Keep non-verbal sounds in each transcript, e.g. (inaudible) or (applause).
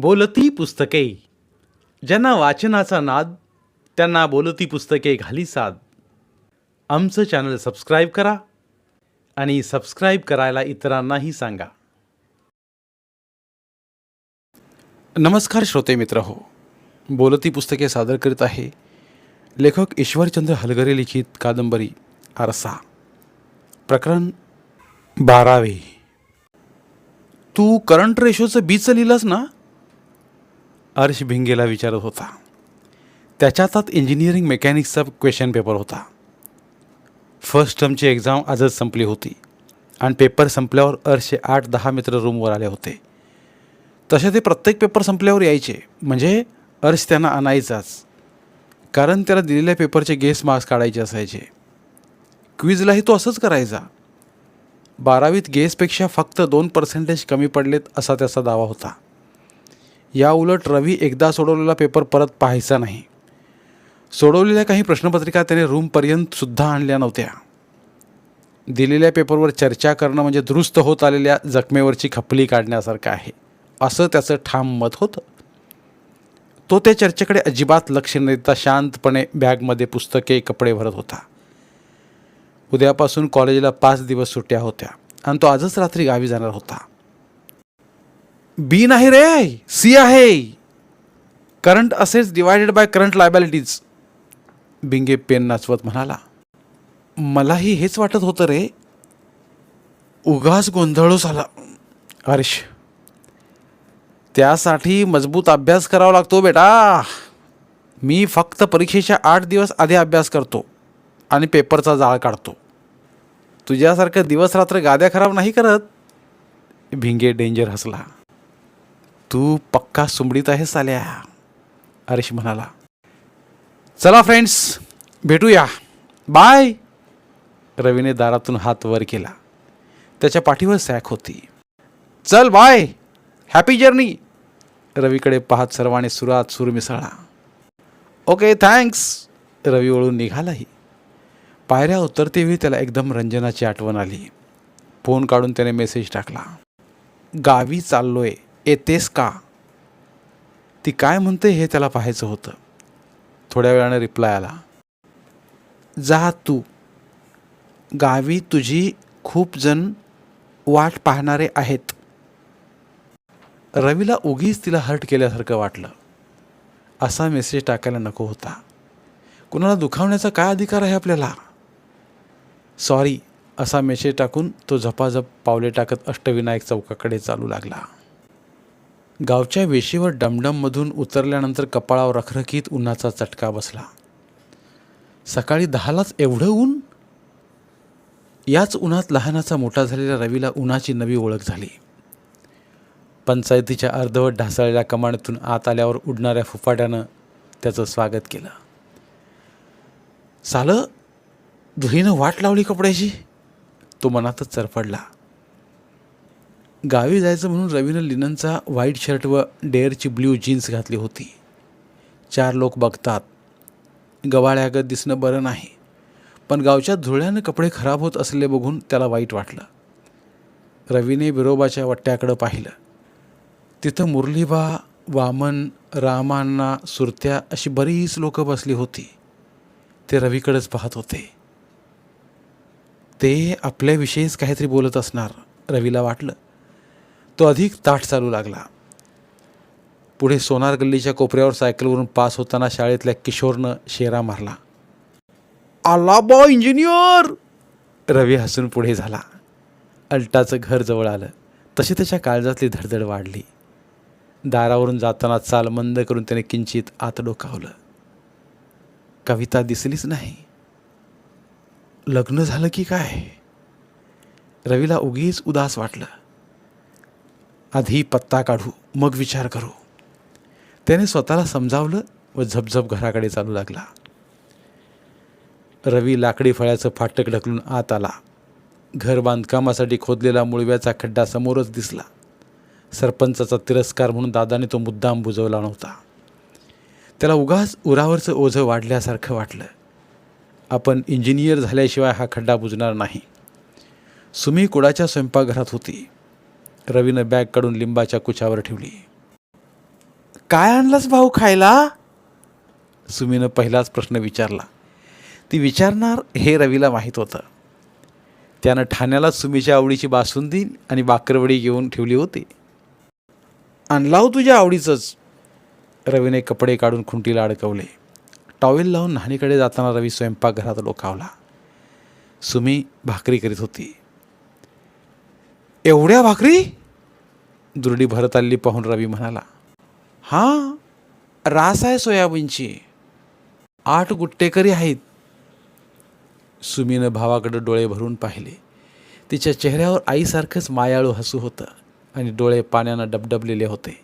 बोलती पुस्तके. ज्यांना वाचनाचा नाद त्यांना बोलती पुस्तके घाली साद. आमचं चॅनल सबस्क्राईब करा आणि सबस्क्राईब करायला इतरांनाही सांगा. नमस्कार श्रोते मित्र हो. बोलती पुस्तके सादर करीत आहे लेखक ईश्वरचंद्र हलगरे लिखित कादंबरी आरसा. प्रकरण बारावे. तू करंट रेशोचं बीचं लिहिलंस ना? अर्श भिंगेला विचारत होता. त्याच्या हातात इंजिनिअरिंग मेकॅनिक्सचा क्वेश्चन पेपर होता फर्स्ट टर्मची एक्झाम आजच संपली होती. आणि पेपर संपल्यावर अर्श आठ दहा मित्र रूमवर आले होते. तसे ते प्रत्येक पेपर संपल्यावर यायचे. म्हणजे अर्श त्यांना आणायचाच. कारण त्याला दिलेल्या पेपरचे गेस मार्क्स काढायचे असायचे. क्विजलाही तो असंच करायचा. बारावीत गेसपेक्षा फक्त दोन पर्सेंटेज कमी पडलेत असा त्याचा दावा होता. याउलट रवी एकदा सोडवलेला पेपर परत पाहायचा नाही. सोडवलेल्या काही प्रश्नपत्रिका त्याने रूमपर्यंत सुद्धा आणल्या नव्हत्या. दिलेल्या पेपरवर चर्चा करणं म्हणजे दुरुस्त होत आलेल्या जखमेवरची खपली काढण्यासारखं आहे. असं त्याचं ठाम मत होतं. तो त्या चर्चेकडे अजिबात लक्ष न देता शांतपणे बॅगमध्ये पुस्तके कपडे भरत होता. उद्यापासून कॉलेजला पाच दिवस सुट्ट्या होत्या. आणि तो आजच रात्री गावी जाणार होता. बी नाही रे सी आहे. करंट असेच डिवायडेड बाय करंट लायबॅलिटीज बिंगे पेन नाचवत म्हणाला मलाही हेच वाटत होतं रे उगाच गोंधळूस आला हर्ष त्यासाठी मजबूत अभ्यास करावा लागतो बेटा. मी फक्त परीक्षेच्या आठ दिवस आधी अभ्यास करतो आणि पेपरचा जाळ काढतो. तुझ्यासारखं दिवस रात्र गाद्या खराब नाही करत. भिंगे डेंजर हसला. तू पक्का सुमडीत आहेस साल्या? हरीश म्हणाला. चला फ्रेंड्स भेटूया. बाय रवीने दारातून हात वर केला. त्याच्या पाठीवर सॅक होती. चल बाय हॅपी जर्नी रवीकडे पाहत सर्वांनी सुरात सूर मिसळला. ओके थँक्स रवी वळून निघालाही. पायऱ्या उतरतेवेळी त्याला एकदम रंजनाची आठवण आली. फोन काढून त्याने मेसेज टाकला. गावी चाललोय. येतेस का? ती काय म्हणते हे त्याला पाहायचं होतं. थोड्या वेळाने रिप्लाय आला जा तू. गावी तुझी खूप जण वाट पाहणारे आहेत. रवीला उगीच तिला हर्ट केल्यासारखं वाटलं. असा मेसेज टाकायला नको होता. कुणाला दुखावण्याचा काय अधिकार आहे आपल्याला? सॉरी असा मेसेज टाकून तो झपाझप पावले टाकत अष्टविनायक चौकाकडे चालू लागला. गावच्या वेशीवर डमडममधून उतरल्यानंतर कपाळावर रखरखीत उन्हाचा चटका बसला. सकाळी दहालाच एवढं ऊन? याच उन्हात लहानाचा मोठा झालेल्या रवीला उन्हाची नवी ओळख झाली. पंचायतीच्या अर्धवट ढासळलेल्या कमानीतून आत आल्यावर उडणाऱ्या फुफाट्यानं त्याचं स्वागत केलं. सालं धुईनं वाट लावली कपड्याची? तो मनातच चरफडला. गावी जायचं म्हणून रवीनं लिननचा व्हाईट शर्ट व डेअरची ब्ल्यू जीन्स घातली होती. चार लोक बघतात. गवाळ्यागत दिसणं बरं नाही. पण गावच्या धुळ्यानं कपडे खराब होत असलेले बघून त्याला वाईट वाटलं. रवीने बिरोबाच्या वट्ट्याकडं पाहिलं. तिथं मुरलीबा वामन रामांना सुरत्या अशी बरीच लोकं बसली होती. ते रवीकडेच पाहत होते. ते आपल्याविषयीच काहीतरी बोलत असणार रवीला वाटलं. तो अधिक ताठ चालू लागला. पुढे सोनार गल्लीच्या कोपऱ्यावर सायकलवरून पास होताना शाळेतल्या किशोरनं शेरा मारला. आला बॉ इंजिनियर! रवी हसून पुढे झाला. अल्टाचं घर जवळ आलं. तशी त्याच्या काळजातली धडधड वाढली. दारावरून जाताना चाल मंद करून त्याने किंचित आत डोकावलं. कविता दिसलीच नाही. लग्न झालं की काय? रवीला उगीच उदास वाटलं. आधी पत्ता काढू मग विचार करू. त्याने स्वतःला समजावलं व झपझप घराकडे चालू लागला. रवी लाकडी फळ्याचं फाटक ढकलून आत आला. घर बांधकामासाठी खोदलेला मुळव्याचा खड्डा समोरच दिसला. सरपंचाचा तिरस्कार म्हणून दादाने तो मुद्दाम बुजवला नव्हता. त्याला उगाच उरावरचं ओझं वाढल्यासारखं वाटलं. आपण इंजिनियर झाल्याशिवाय हा खड्डा बुजणार नाही. सुमी कुडाच्या स्वयंपाकघरात होती. रवीनं बॅग काढून लिंबाच्या कुचावर ठेवली. काय आणलास भाऊ खायला? सुमीनं पहिलाच प्रश्न विचारला. ती विचारणार हे रवीला माहीत होतं. त्यानं ठाण्याला सुमीच्या आवडीची बासुंदी आणि बाकरवडी घेऊन ठेवली होती. आणला हो तुझ्या आवडीचंच. रवीने कपडे काढून खुंटीला अडकवले. टॉवेल लावून न्हाणीकडे जाताना रवी स्वयंपाकघरात डोकावला सुमी भाकरी करीत होती. एवढ्या भाकरी? दुर्डी भरत आलेली पाहून रवी म्हणाला हां रास आहे सोयाबीनची. आठ गुट्टेकरी आहेत. सुमीनं भावाकडे डोळे भरून पाहिले. तिच्या चेहऱ्यावर आईसारखंच मायाळू हसू होतं आणि डोळे पाण्यानं डबडबलेले होते.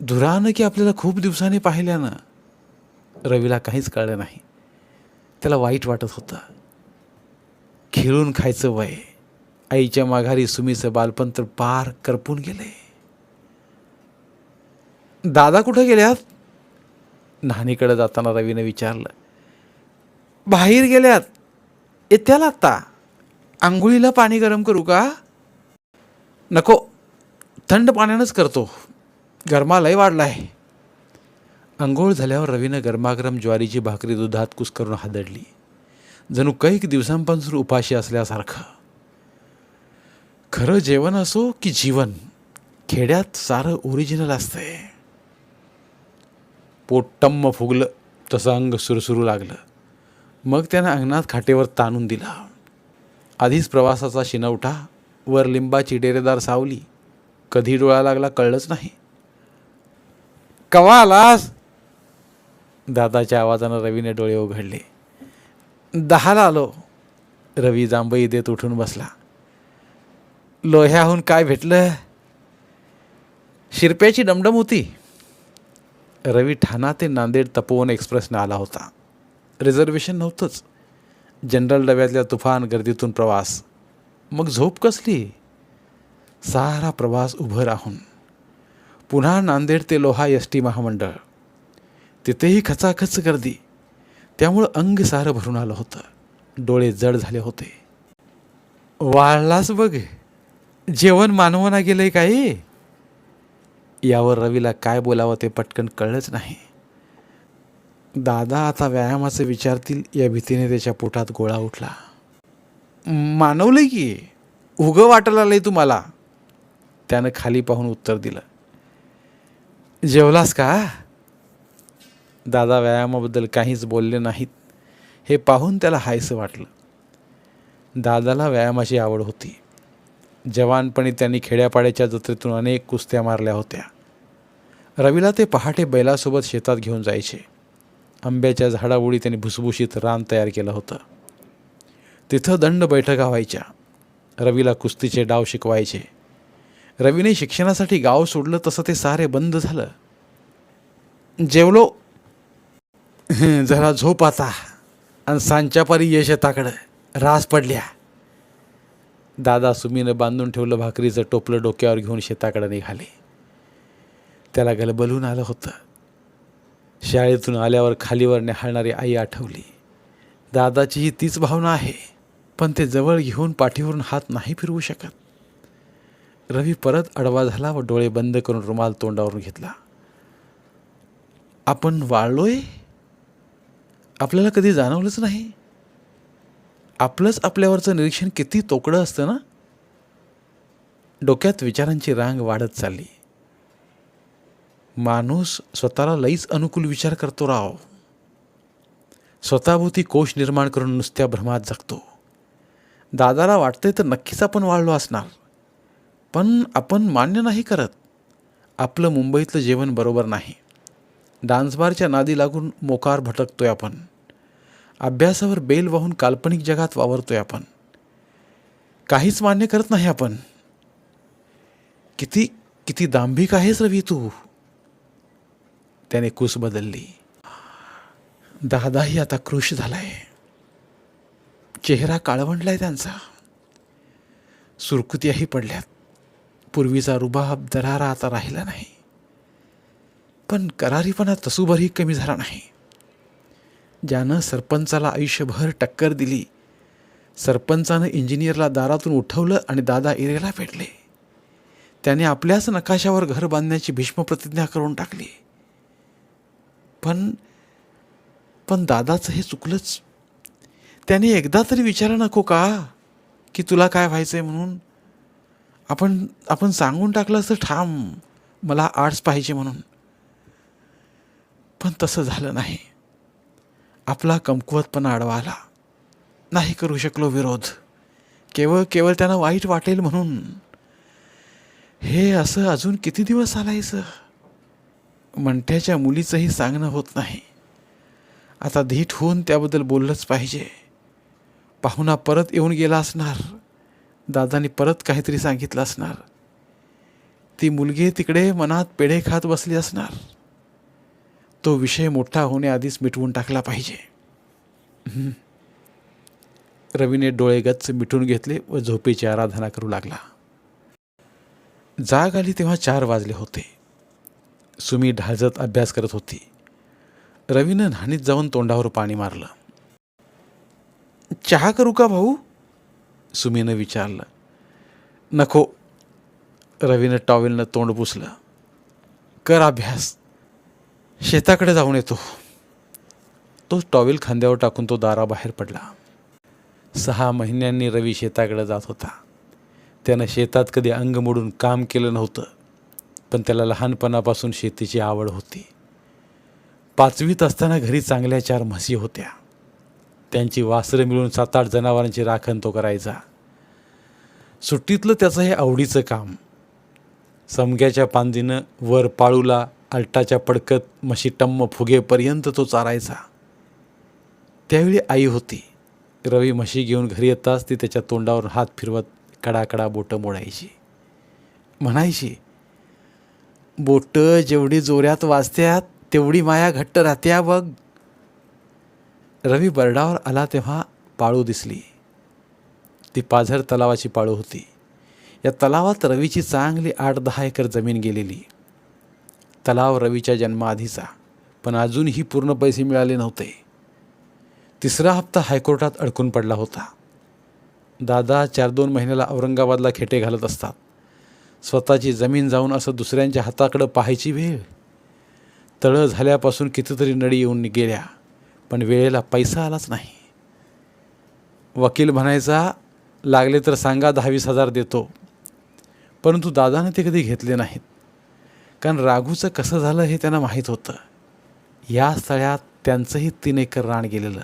धुरानं की आपल्याला खूप दिवसांनी पाहिल्यानं? रवीला काहीच कळलं नाही. त्याला वाईट वाटत होतं. खेळून खायचं वय. आईच्या माघारी सुमीचं बालपण तर पार करपून गेले. दादा कुठं गेल्यात न्हाणीकडे जाताना रवीनं विचारलं. बाहेर गेल्यात येत्याला आत्ता? आंघोळीला पाणी गरम करू का? नको. थंड पाण्यानंच करतो. गरमा लय आहे आंघोळ झाल्यावर रवीनं गरमागरम ज्वारीची भाकरी दुधात कुस करून हादडली. जणू कैक दिवसांपासून उपाशी असल्यासारखं. खरं जेवण असो की जीवन खेड्यात सारं ओरिजिनल असतंय. पोट टम्म फुगलं तसं अंग सुरसुरू लागलं. मग त्यानं अंगणात खाटेवर ताणून दिला. आधीच प्रवासाचा शिनवठा वर लिंबाची डेरेदार सावली. कधी डोळा लागला कळलंच नाही. कवा आलास? दादाच्या आवाजानं रवीने डोळे उघडले. दहाला आलो. रवी जांभई देत उठून बसला. लोह्याहून काय भेटलं? शिरप्याची डमडम होती. रवी ठाणा ते नांदेड तपोवन एक्सप्रेसने आला होता. रिझर्वेशन नव्हतंच. जनरल डब्यातल्या तुफान गर्दीतून प्रवास. मग झोप कसली? सारा प्रवास उभं राहून. पुन्हा नांदेड ते लोहा एस टी महामंडळ. तिथेही खचाखच गर्दी. त्यामुळं अंग सारं भरून आलं होतं. डोळे जड झाले होते. वाळलास बघ. जेवण मानवना गेलंय काय यावर रवीला काय बोलावं ते पटकन कळलंच नाही. दादा आता व्यायामाचं विचारतील या भीतीने त्याच्या पोटात गोळा उठला. मानवलंय की? उगं वाटायला आलंय तुम्हाला? त्यानं खाली पाहून उत्तर दिलं. जेवलास का? दादा व्यायामाबद्दल काहीच बोलले नाहीत. हे पाहून त्याला हायसं वाटलं. दादाला व्यायामाची आवड होती. जवानपणी त्यांनी खेड्यापाड्याच्या जत्रेतून अनेक कुस्त्या मारल्या होत्या. रवीला ते पहाटे बैलासोबत शेतात घेऊन जायचे. आंब्याच्या झाडाबुडी त्यांनी भुसभुशीत रान तयार केलं होतं. तिथं दंड बैठका व्हायच्या. रवीला कुस्तीचे डाव शिकवायचे. रवीने शिक्षणासाठी गाव सोडलं तसं ते सारे बंद झालं. जेवलो. (laughs) जरा झोप आता. आणि सांच्यापारी यश येताकडं रास पडल्या. दादा सुमीनं बांधून ठेवलं भाकरीचं टोपलं डोक्यावर घेऊन शेताकडे निघाले. त्याला गलबलून आलं होतं. शाळेतून आल्यावर खालीवर निहाळणारी आई आठवली. दादाचीही तीच भावना आहे पण ते जवळ घेऊन पाठीवरून हात नाही फिरवू शकत. रवी परत अडवा झाला व डोळे बंद करून रुमाल तोंडावरून घेतला. आपण वाळलोय? आपल्याला कधी जाणवलंच नाही? आपलंच आपल्यावरचं निरीक्षण किती तोकडं असतं ना? डोक्यात विचारांची रांग वाढत चालली. माणूस स्वतःला लईच अनुकूल विचार करतो राव. स्वतःभोवती कोश निर्माण करून नुसत्या भ्रमात जगतो. दादाला वाटतंय तर नक्कीच आपण वाढलो असणार. पण आपण मान्य नाही करत. आपलं मुंबईतलं जेवण बरोबर नाही. डान्सबारच्या नादी लागून मोकार भटकतोय आपण. अभ्यासावर बेल वाहून काल्पनिक जगात वावरतोय आपण. काहीच मान्य करत नाही आपण. किती किती दांभिक आहेस रवी तू. त्याने कुस बदलली. दादाही आता कृश झालाय. चेहरा काळवंडलाय त्यांचा. सुरकुत्याही पडल्यात. पूर्वीचा रुबाब दरारा आता राहिला नाही. पण करारीपणा तसूभरही कमी झाला नाही. ज्यानं सरपंचाला आयुष्यभर टक्कर दिली. सरपंचानं इंजिनियरला दारातून उठवलं आणि दादा इरेला भेटले त्याने आपल्याच नकाशावर घर बांधण्याची भीष्म प्रतिज्ञा करून टाकली. पण पण दादाचं हे चुकलंच. त्याने एकदा तरी विचारा नको का की तुला काय व्हायचं आहे म्हणून? आपण आपण सांगून टाकलं असतं ठाम. मला आर्ट्स पाहिजे म्हणून. पण तसं झालं नाही. आपला कमकुवतपणा अडवाला नाही करू शकलो विरोध. केवळ केवळ त्यांना वाईट वाटेल म्हणून. हे असं अजून किती दिवस चालायचं? मंठ्याच्या मुलीचंही सांगणं होत नाही. आता धीट होऊन त्याबद्दल बोललंच पाहिजे. पाहुणा परत येऊन गेला असणार. दादानी परत काहीतरी सांगितलं असणार. ती मुलगी तिकडे मनात पेढे खात बसली असणार. तो विषय मोठा होण्याआधीच मिटवून टाकला पाहिजे. रवीने डोळे गच्च मिटून घेतले व झोपेची आराधना करू लागला. जाग आली तेव्हा चार वाजले होते. सुमी ढाळजत अभ्यास करत होती. रवीनं न्हाणीत जाऊन तोंडावर पाणी मारलं. चहा करू का भाऊ? सुमीनं विचारलं. नको. रवीनं टॉवेलनं तोंड पुसलं. कर अभ्यास. शेताकडे जाऊन येतो. तो टॉवेल खांद्यावर टाकून तो दाराबाहेर पडला. सहा महिन्यांनी रवी शेताकडे जात होता. त्यानं शेतात कधी अंग मोडून काम केलं नव्हतं पण त्याला लहानपणापासून शेतीची आवड होती. पाचवीत असताना घरी चांगल्या चार म्हशी होत्या. त्यांची वासरं मिळून सात आठ जनावरांची राखण तो करायचा. सुट्टीतलं त्याचं हे आवडीचं काम. समग्याच्या पांदीनं वर पाळूला आलटाच्या पडकत म्हशी टम्म फुगेपर्यंत तो चारायचा. त्यावेळी आई होती. रवी म्हशी घेऊन घरी येताच ती त्याच्या तोंडावर हात फिरवत कडाकडा बोटं मोडायची. म्हणायची बोटं जेवढी जोऱ्यात वाजत्यात तेवढी माया घट्ट राहत्या बघ. रवी बरडावर आला तेव्हा पाळू दिसली. ती पाझर तलावाची पाळू होती. या तलावात रवीची चांगली आठ दहा एकर जमीन गेलेली. तलाव रवीच्या जन्माआधीचा पण अजूनही पूर्ण पैसे मिळाले नव्हते. तिसरा हप्ता हायकोर्टात अडकून पडला होता. दादा चार दोन महिन्याला औरंगाबादला खेटे घालत असतात. स्वतःची जमीन जाऊन असं दुसऱ्यांच्या हाताकडं पाहायची वेळ? तळं झाल्यापासून कितीतरी नडी येऊन गेल्या पण वेळेला पैसा आलाच नाही. वकील म्हणायचा लागले तर सांगा दहावीस हजार देतो. परंतु दादाने ते कधी घेतले नाहीत. कारण राघूचं कसं झालं हे त्यांना माहीत होतं. या स्थळ्यात त्यांचंही तीन एकर रान गेलेलं.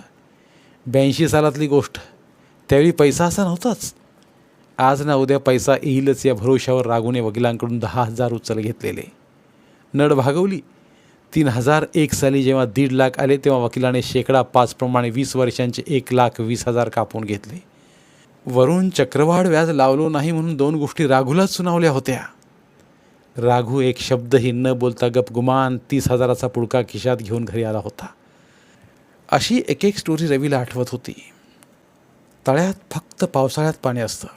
ब्याऐंशी सालातली गोष्ट. त्यावेळी पैसा असा नव्हताच. आज ना उद्या पैसा येईलच या भरोशावर राघूने वकिलांकडून दहा हजार उचल घेतलेले. नड भागवली. तीन हजार एक साली जेव्हा दीड लाख आले तेव्हा वकिलाने शेकडा पाचप्रमाणे वीस वर्षांचे एक लाख वीस हजार कापून घेतले. वरून चक्रवाढ व्याज लावलो नाही म्हणून दोन गोष्टी राघूलाच सुनावल्या होत्या. राघू एक शब्दही न बोलता गपगुमान तीस हजाराचा पुडका खिशात घेऊन घरी आला होता. अशी एक एक स्टोरी रवीला आठवत होती. तळ्यात फक्त पावसाळ्यात पाणी असतं.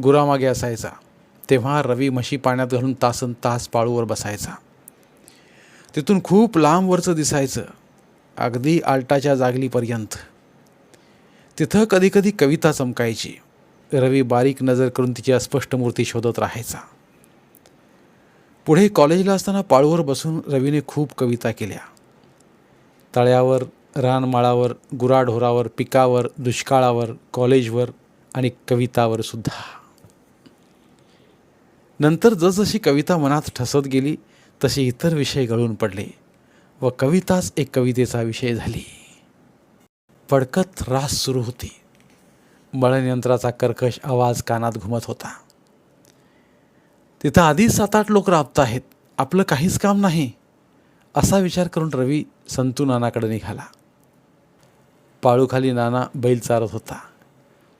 गुरामागे असायचा. तेव्हा रवी म्हशी पाण्यात घालून तासन तास पाळूवर बसायचा. तिथून खूप लांबवरचं दिसायचं. अगदी आलटाच्या जागलीपर्यंत. तिथं कधीकधी कविता चमकायची. रवी बारीक नजर करून तिची अस्पष्ट मूर्ती शोधत राहायचा. पुढे कॉलेजला असताना पाळूवर बसून रवीने खूप कविता केल्या. तळ्यावर रानमाळावर गुराढोरावर पिकावर दुष्काळावर कॉलेजवर आणि कवितावर सुद्धा. नंतर जसजशी कविता मनात ठसत गेली तसे इतर विषय गळून पडले व कविताच एक कवितेचा विषय झाली. पडकत रास सुरू होती. मळणयंत्राचा कर्कश आवाज कानात घुमत होता. तिथं आधीच सात आठ लोक राबत आहेत. आपलं काहीच काम नाही. असा विचार करून रवी संतू नानाकडे निघाला. पाळूखाली नाना बैल चारत होता.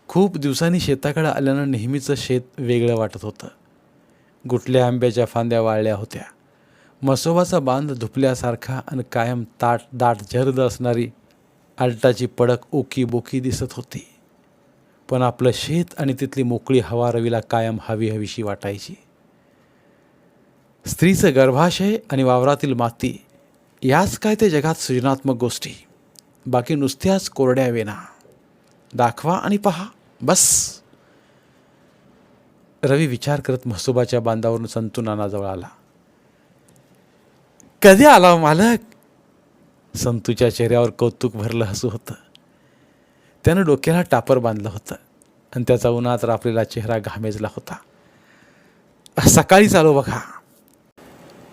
खूप दिवसांनी शेताकडे आल्यानं नेहमीचं शेत वेगळं वाटत होतं. गुटल्या आंब्याच्या फांद्या वाळल्या होत्या. मसोबाचा बांध धुपल्यासारखा आणि कायम ताट दाट झर्द असणारी आलटाची पडक ओकी बोकी दिसत होती. पण आपलं शेत आणि तिथली मोकळी हवा रवीला कायम हवी हवीशी वाटायची. स्त्रीचं गर्भाशय आणि वावरातील माती याच काय ते जगात सृजनात्मक गोष्टी. बाकी नुसत्याच कोरड्या वेना. दाखवा आणि पहा बस. रवी विचार करत म्हसोबाच्या बांधावरून संतू नानाजवळ आला. कधी आला हो, मालक? संतूच्या चेहऱ्यावर कौतुक भरलं हसू होतं. त्यानं डोक्याला टापर बांधलं होतं आणि त्याचा उन्हात रापलेला चेहरा घामेजला होता. सकाळीच आलो बघा.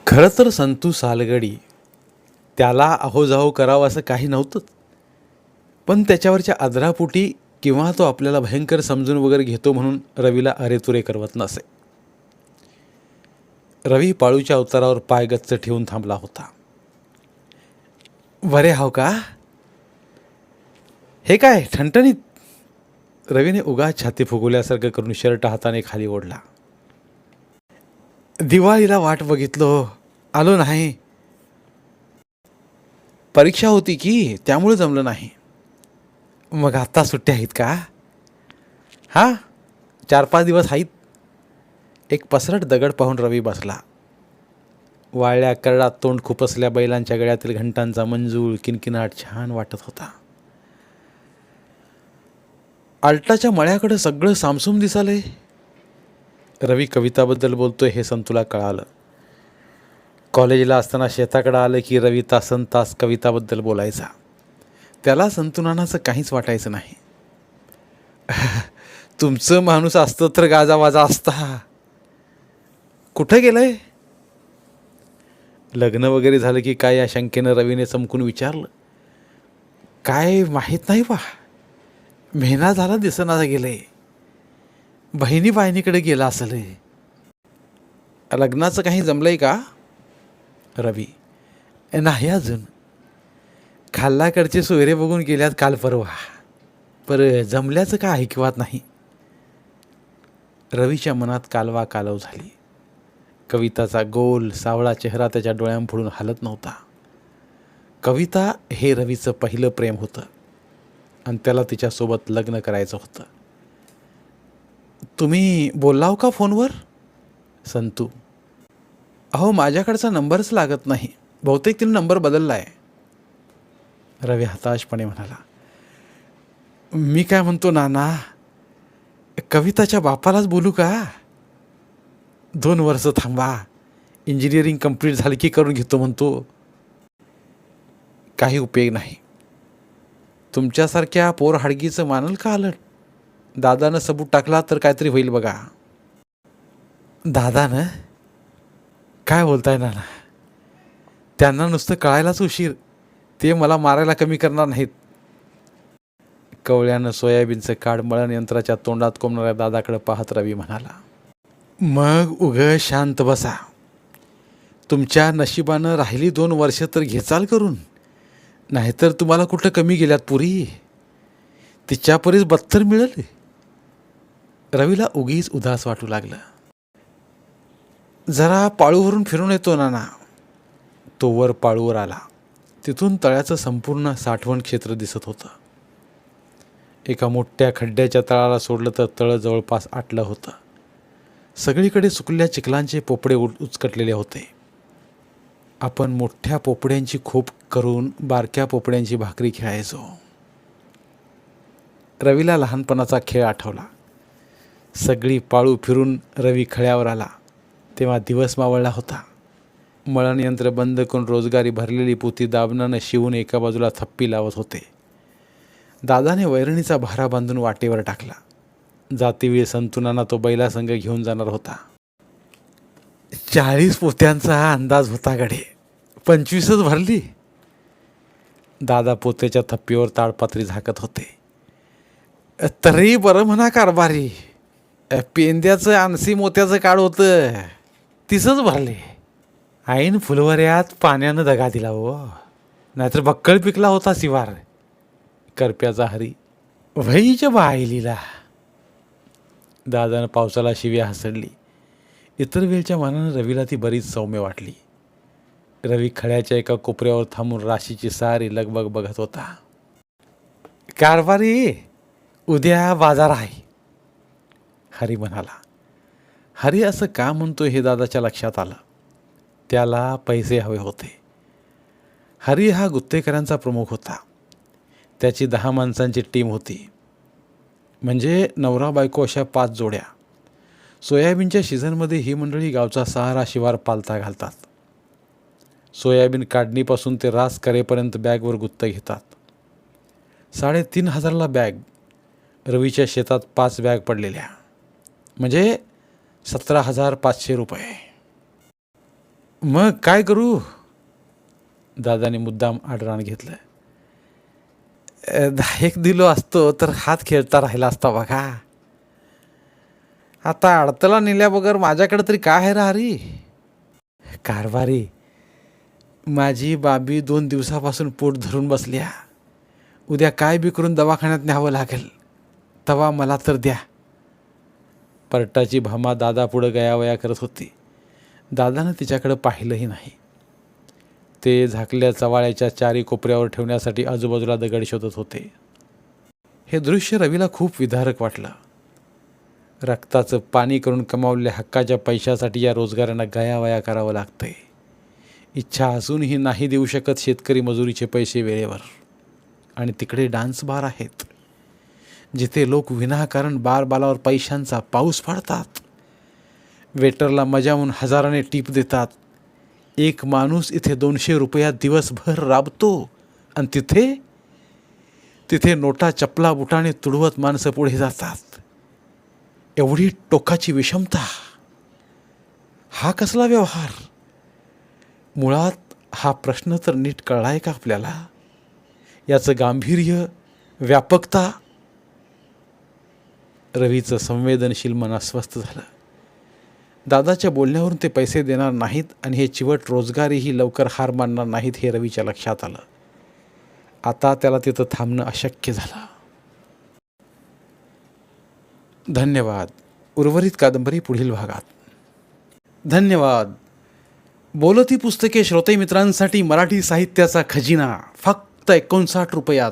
खरं तर संतू सालगडी त्याला अहोजाहो करावं असं काही नव्हतंच पण त्याच्यावरच्या आदरापोटी किंवा तो आपल्याला भयंकर समजून वगैरे घेतो म्हणून रवीला अरेतुरे करवत नसे. रवी पाळूच्या अवतारावर पाय गच्च ठेवून थांबला होता. बरे हाव का? हे काय ठणठणीत? रवीने उगा छाती फुगवल्यासारखं करून शर्ट हाताने खाली ओढला. दिवाळीला वाट बघितलो. आलो नाही. परीक्षा होती की त्यामुळे जमलं नाही. मग आत्ता सुट्ट्या आहेत का? हां? चार पाच दिवस आहेत. एक पसरट दगड पाहून रवी बसला. वाळल्या करडात तोंड खुपसल्या बैलांच्या गळ्यातील घंटांचा मंजूळ किनकिनाट छान वाटत होता. आल्टाच्या मळ्याकडं सगळं सामसूम दिसालंय. रवी कविताबद्दल बोलतोय हे संतूला कळालं. कॉलेजला असताना शेताकडं आलं की रवी तासन तास कविताबद्दल बोलायचा. त्याला संतुनानाचं काहीच वाटायचं नाही. (laughs) तुमचं माणूस असतं तर गाजावाजा असता. कुठं गेलंय? लग्न वगैरे झालं की काय या शंकेनं रवीने चमकून विचारलं. काय माहीत नाही बा. महिना झाला दिसना गेलं आहे बहिणी बहिणीकडे गेला असेल हे. लग्नाचं काही जमलं आहे का? रवी. नाही अजून. खाल्लाकडचे सोयरे बघून गेल्यात काल परवा. पर जमल्याचं का ऐकवात नाही. रवीच्या मनात कालवा कालव झाली. कविताचा गोल सावळा चेहरा त्याच्या डोळ्यांपुढून हलत नव्हता. कविता हे रवीचं पहिलं प्रेम होतं. आणि त्याला तिच्यासोबत लग्न करायचं होतं. तुम्ही बोललाव का फोनवर? संतू. अहो माझ्याकडचा नंबरच लागत नाही. बहुतेक तिने नंबर बदलला आहे रवी हताशपणे म्हणाला. मी काय म्हणतो नाना? कविताच्या बापालाच बोलू का? दोन वर्ष थांबा. इंजिनिअरिंग कंप्लीट झाली की करून घेतो म्हणतो. काही उपयोग नाही. तुमच्यासारख्या पोर हाडगीचं मानल का आलं दादानं सबूत टाकला तर काहीतरी होईल बघा. दादानं? काय बोलताय नाना? त्यांना नुसतं कळायलाच उशीर. ते मला मारायला कमी करणार नाहीत. कवळ्यानं सोयाबीनचं काढ मळण यंत्राच्या तोंडात कोंबणाऱ्या दादाकडे पाहत रवी म्हणाला मग उग शांत बसा. तुमच्या नशिबानं राहिली दोन वर्ष तर घेचाल करून. नाहीतर तुम्हाला कुठं कमी गेल्यात पुरी? तिच्यापरीच बत्तर मिळेल? रवीला उगीच उदास वाटू लागलं. जरा पाळूवरून फिरून येतो नाना. तो वर पाळूवर आला. तिथून तळ्याचं संपूर्ण साठवण क्षेत्र दिसत होतं. एका मोठ्या खड्ड्याच्या तळाला सोडलं तर तळं जवळपास आटलं होतं. सगळीकडे सुकल्या चिखलांचे पोपडे उड उचकटलेले होते. आपण मोठ्या पोपड्यांची खोप करून बारक्या पोपड्यांची भाकरी खेळायचो. रवीला लहानपणाचा खेळ आठवला. सगळी पाळू फिरून रवी खळ्यावर आला. तेव्हा दिवस मावळला होता. मळण यंत्र बंद करून रोजगारी भरलेली पोती दाबनानं शिवून एका बाजूला थप्पी लावत होते. दादाने वैरणीचा भारा बांधून वाटेवर टाकला. जातीवेळी संतुनाना तो बैलासंग घेऊन जाणार होता. चाळीस पोत्यांचा हा अंदाज होता गडे. पंचवीसच भरली. दादा पोत्याच्या थप्पीवर ताडपात्री झाकत होते. तरी बरं म्हणा कारभारी. पेंद्याचं आणसी मोत्याचं काळ होतं. तिसंच भरले. आईन फुलवऱ्यात पाण्यानं दगा दिला हो. नाहीतर बक्कळ पिकला होता शिवार. करप्याचा हरी. वहीच्या बायलीला. दादानं पावसाला शिव्या हसडली. इतर वेळच्या मानानं रवीला ती बरीच सौम्य वाटली. रवी खड्याच्या एका कोपऱ्यावर थांबून राशीची सारी लगबग बघत होता. कारभारी उद्या बाजार आहे. हरी म्हणाला हरी असं का म्हणतो हे दादाच्या लक्षात आलं? त्याला पैसे हवे होते. हरी हा गुत्तेकरांचा प्रमुख होता. त्याची दहा माणसांची टीम होती. म्हणजे नवरा बायको अशा पाच जोड्या. सोयाबीनच्या सीझनमध्ये ही मंडळी गावचा सहारा शिवार पालता घालतात. सोयाबीन काढणीपासून ते रास करेपर्यंत बॅगवर गुत्त घेतात. साडेतीन हजारला बॅग. रवीच्या शेतात पाच बॅग पडलेल्या. म्हणजे सतरा हजार पाचशे रुपये. मग काय करू? दादाने मुद्दाम आडराण घेतलं. दहा एक दिलो असतो तर हात खेळता राहिला असता बघा. आता अडतला नेल्याबगर माझ्याकडे तरी काय आहे राहरी? कारभारी. माझी बाबी दोन दिवसापासून पोट धरून बसल्या. उद्या काय बी करून दवाखान्यात न्यावं लागेल? तवा मला तर द्या. परटाची भामा दादा पुढं गयावया करत होती. दादानं तिच्याकडं पाहिलंही नाही. ते झाकल्या चवाळ्याच्या चारी कोपऱ्यावर ठेवण्यासाठी आजूबाजूला दगड शोधत होते. हे दृश्य रवीला खूप विधारक वाटलं. रक्ताचं पाणी करून कमावलेल्या हक्काच्या पैशासाठी या रोजगारांना गयावया करावं लागतंय. इच्छा असूनही नाही देऊ शकत शेतकरी मजुरीचे पैसे वेळेवर. आणि तिकडे डान्स बार आहेत. जिथे लोक विनाकारण बारबालावर पैशांचा पाऊस पाडतात वेटरला मजा म्हणून हजाराने टीप देतात. एक माणूस इथे दोनशे रुपयात दिवसभर राबतो आणि तिथे तिथे नोटा चपला बुटाने तुडवत माणसं पुढे जातात. एवढी टोकाची विषमता. हा कसला व्यवहार? मुळात हा प्रश्न तर नीट कळला आहे का आपल्याला? याचं गांभीर्य व्यापकता रवीचं संवेदनशील मन अस्वस्थ झालं. दादाच्या बोलण्यावरून ते पैसे देणार नाहीत आणि हे चिवट रोजगारीही लवकर हार मानणार नाहीत हे रवीच्या लक्षात आलं. आता त्याला तिथं थांबणं अशक्य झालं. धन्यवाद. उर्वरित कादंबरी पुढील भागात. धन्यवाद. बोलती पुस्तके श्रोते मित्रांसाठी मराठी साहित्याचा खजिना. फक्त एकोणसाठ रुपयात.